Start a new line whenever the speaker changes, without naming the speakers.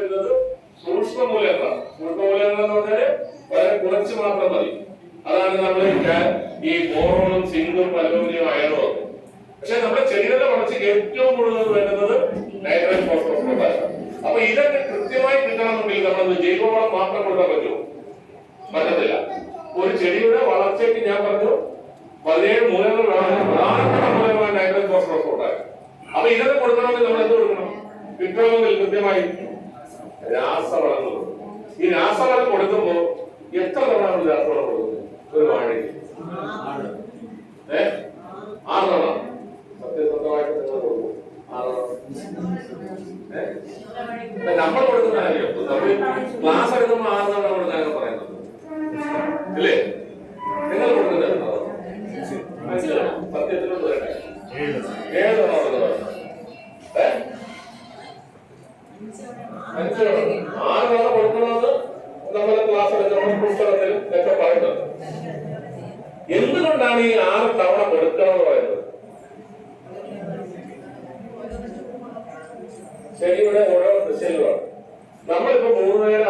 വരുന്നത് സൂക്ഷ്മ മൂലകങ്ങളാണ് സൂക്ഷ്മ മൂലകങ്ങൾ എന്ന് പറഞ്ഞാൽ വളരെ കുറച്ച് മാത്രം മതി. അതാണ് നമ്മൾ ഈ ബോറോണും സിങ്കും അലൂമിനിയം അയറോ പക്ഷെ നമ്മുടെ ചെടികളുടെ വളർച്ചയ്ക്ക് ഏറ്റവും കൂടുതൽ വേണ്ടുന്നത് നൈട്രജൻ ഫോസ്ഫറസ് പൊട്ടാസ്യം അപ്പൊ ഇതൊക്കെ കൃത്യമായി കിട്ടണമെന്നുണ്ടെങ്കിൽ നമ്മൾ ജൈവവളം മാത്രം കൊടുക്കാൻ പറ്റുമോ? പറ്റത്തില്ല. ഒരു ചെടിയുടെ വളർച്ചയ്ക്ക് ഞാൻ പറഞ്ഞു പതിനേഴ് മൂലങ്ങൾ പ്രധാനപ്പെട്ട മൂലമായ നൈട്രജൻ ഫോസ്ഫറസ് പൊട്ടാസ്യം അപ്പൊ ഇതൊക്കെ കൊടുക്കണമെങ്കിൽ നമ്മൾ എന്ത് കൊടുക്കണം? കിട്ടണമെങ്കിൽ കൃത്യമായി കൊടുക്കണം. ഈ രാസവളം കൊടുക്കുമ്പോ എത്ര തവണ നമ്മൾ രാസവളം കൊടുക്കുന്നത് ഒരു വാഴയ്ക്ക്. ഏ? ആറ് തവണ. സത്യസന്ധമായിട്ട് നിങ്ങൾ കൊടുക്കും. ആറ് തവണ. നമ്മൾ കൊടുക്കുന്ന കാര്യം നമ്മൾ ക്ലാസ് എടുക്കുമ്പോൾ ആറ് തവണ കൊടുക്കാനാണ് പറയുന്നത് ഇല്ലേ? നിങ്ങൾ കൊടുക്കുന്നത് പറയട്ടെ ഏഴ് തവണ. തവണ കൊടുക്കണമെന്ന് നമ്മൾ ക്ലാസ് എടുക്കുമ്പോൾ പുസ്തകത്തിൽ ഒക്കെ പറയുന്നത്. എന്തുകൊണ്ടാണ് ഈ ആറ് തവണ കൊടുക്കണം എന്ന് പറയുന്നത്? ശരിയുടെ ഓരോ ദിശയിലുമാണ് നമ്മളിപ്പോ മൂന്ന് നേരം